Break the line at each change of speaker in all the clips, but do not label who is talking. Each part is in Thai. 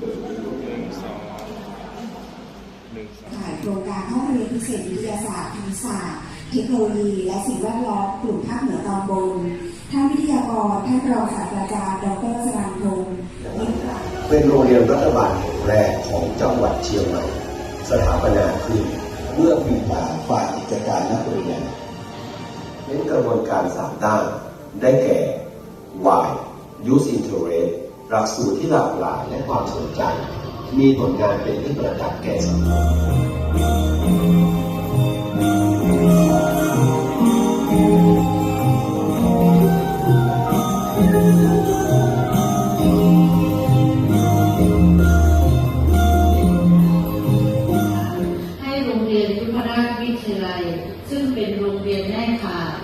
ถ่ายโครงการห้องเรียนพิเศษวิทยาศาสตร์คณิตศาสตร์ เทคโนโลยี และสิ่งแวดล้อมกลุ่มภาคเหนือตอนบน ท่านวิทยากรท่านรองศาสตราจารย์ดรสรันพงศ์
เป็นโรงเรียนรัฐบาลแห่งแรกของจังหวัดเชียงใหม่ สถาปนาขึ้นเมื่อปีบาฝ่ายกิจการนักเรียนเน้นกระบวนการสามด้านได้แก่ Y Use Interest หลักสูตรที่หลากหลายและความสนใจ มีผลงานเป็นที่ประจักษ์แก่สังคม
ให้โรงเรียนยุพราชวิทยาลัยซึ่งเป็นโรงเรียนแม่ขาย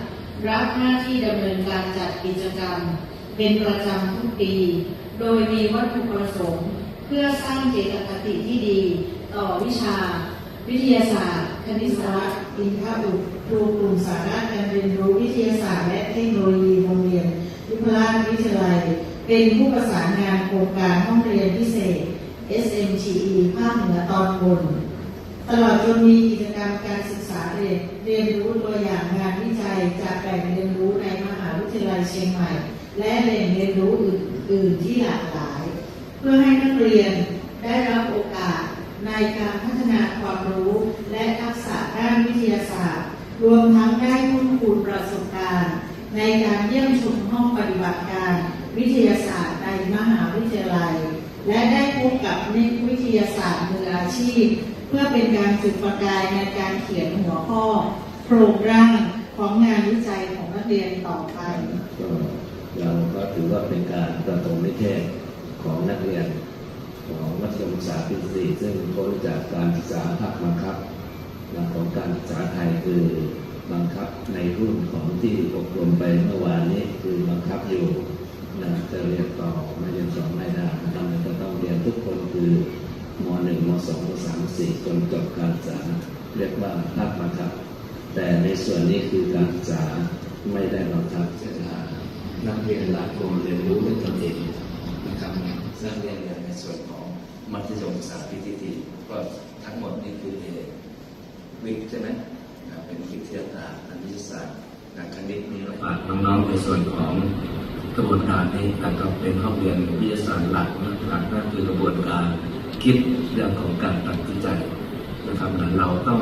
รับหน้าที่ดำเนินการจัดกิจกรรม เป็นประจำทุกปี โดยมีวัตถุประสงค์ เพื่อสร้างเจตคติที่ดี ต่อวิชา วิทยาศาสตร์คณิตศาสตร์อินทบุตรครูกลุ่มสาระการเรียนรู้วิทยาศาสตร์และเทคโนโลยีโรงเรียนยุพราชวิทยาลัย เป็นผู้ประสานงานโครงการห้องเรียนพิเศษ SMTE ภาคเหนือตอนบน ตลอดจนมีกิจกรรมการศึกษาเรียนเรียนรู้ตัวอย่างงานวิจัยจากแหล่งเรียนรู้ในมหาวิทยาลัยเชียงใหม่ และแหล่งเรียนรู้อื่นๆที่หลากหลาย เพื่อให้นักเรียนได้รับโอกาสในการพัฒนาความรู้และทักษะด้านวิทยาศาสตร์ รวมทั้งได้คุ้นคูณประสบการณ์ ในการเยี่ยมชมห้องปฏิบัติการวิทยาศาสตร์ในมหาวิทยาลัย และได้พบกับนักวิทยาศาสตร์มืออาชีพ เพื่อเป็นการจุดประกายในการเขียนหัวข้อ โครงร่างของงานวิจัยของนักเรียนต่อไป
ถือว่าเป็นการประถมนิเทศของนักเรียน ของมัธยมศึกษาปีสี่ซึ่งพ้นจากการศึกษาภาคบังคับหลักของการศึกษาไทยคือบังคับในรุ่นของที่อบรมไปเมื่อวานนี้คือบังคับอยู่นะจะเรียนต่อไม่เรียนสองไม่ได้นะครับจะต้องเรียนทุกคนคือมหนึ่งมสองมสามมสี่จนจบการศึกษาเรียกว่าภาคบังคับ แต่ในส่วนนี้คือการศึกษาไม่ได้บังคับจะ นักเรียนหลายคนเรียนรู้ด้วยตนเองนะครับนักเรียนเรียนในส่วนของมัธยมศึกษาปีที่สี่ก็ทั้งหมดนี่คือเอวิทย์ใช่ไหมนะเป็นวิทยาศาสตร์นักวิทยาศาสตร์นักคณิตนี่ฝากน้องๆในส่วนของกระบวนการนี้นะครับเป็นห้องเรียนวิทยาศาสตร์หลักนะหลักนั่นคือกระบวนการคิดเรื่องของการตัดสินใจนะครับเราต้อง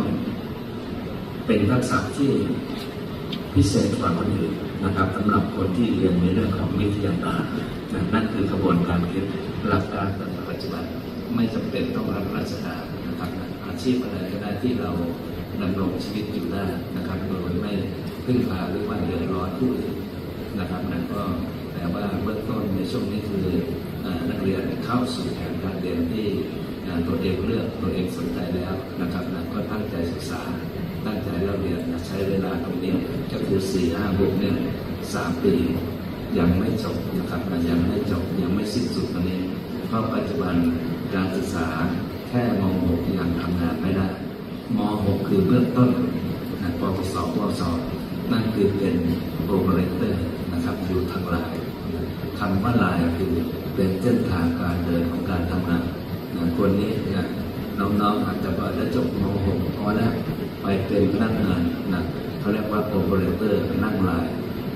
เป็นทักษะที่พิเศษกว่าคนอื่น นะครับสำหรับคนที่เรียนในเรื่องของวิทยาศาสตร์นั่นคือกระบวนการคิดหลักการปัจจุบันไม่จำเป็นต้องรับราชการนะครับอาชีพอะไรก็ได้ที่เราดำรงชีวิตอยู่ได้นะครับโดยไม่พึ่งพาหรือว่าเดือดร้อนผู้อื่นนะครับนั่นก็แต่ว่าเบื้องต้นในช่วงนี้คือนักเรียนเข้าสู่แผนการเรียนที่ตัวเองเลือกตัวเองสนใจแล้วนะครับนะก็ตั้งใจศึกษา ตั้งใจเราเรียนใช้เวลาตรงนี้ก็คือสี่ห้าหกเนี่ยสามปี ยังไม่จบนะครับนยังไม่จบยังไม่สิ้นสุดตรงนี้ เพราะปัจจุบันการศึกษาแค่ม .6 ยังทำงานไม่ได้ม .6 คือเบื้องต้นนะปวสปวสนั่นคือเป็นโปรเรเตอร์นะครับอยู่ทางไลน์คำว่าไลน์คือเป็นเส้นทางการเดินของการทำงานนะคนนี้นะ น้องๆอาจจะว่าจะจบม .6 พอแล้วไปเป็นพนักงานนะเขาเรียกว่าโอเปอเรเตอร์นั่งลาย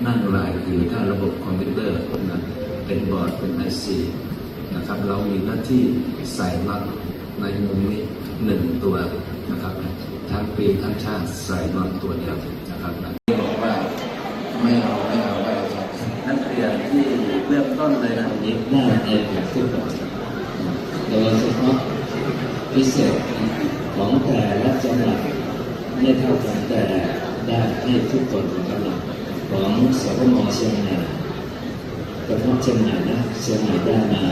นั่งลายคือถ้าระบบคอมพิวเตอร์นะเป็นบอร์ดเป็นไอซีนะครับเรามีหน้าที่ใส่ล็อตในมุมนี้หนึ่งตัวนะครับทั้งปีทั้งชาติใส่ล็อตตัวเดียวนะครับนะบอกว่าไม่เอาไม่เอาไม่เอานักเรียนที่เริ่มต้นเลยนะนี้ได้ในแบบที่ก่อนโดยเฉพาะ พิเศษของแต่ละจังหวัดไม่เท่ากันแต่ได้ให้ทุกคนนะครับของสพมเชียงใหม่เฉพาะเชียงใหม่นะเชียงใหม่ได้มา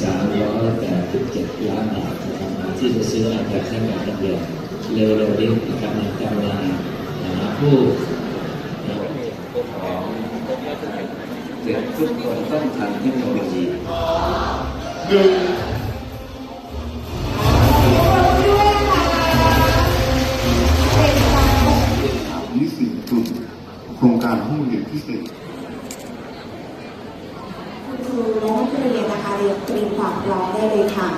สามร้อยแปดสิบเจ็ดล้านบาทนะครับที่จะซื้ออาคารให้กับนักเรียนเร็วๆนี้นะครับในกำลังหาผู้เด็กทุกคนต้องทันเทคโนโลยี
หนึ่ง สี่กลุ่มโครงการห้องเรียนพิเศษ
คุณครูและนักเรียนนะคะเรียนเตรียมความพร้อมได้เลยค่ะ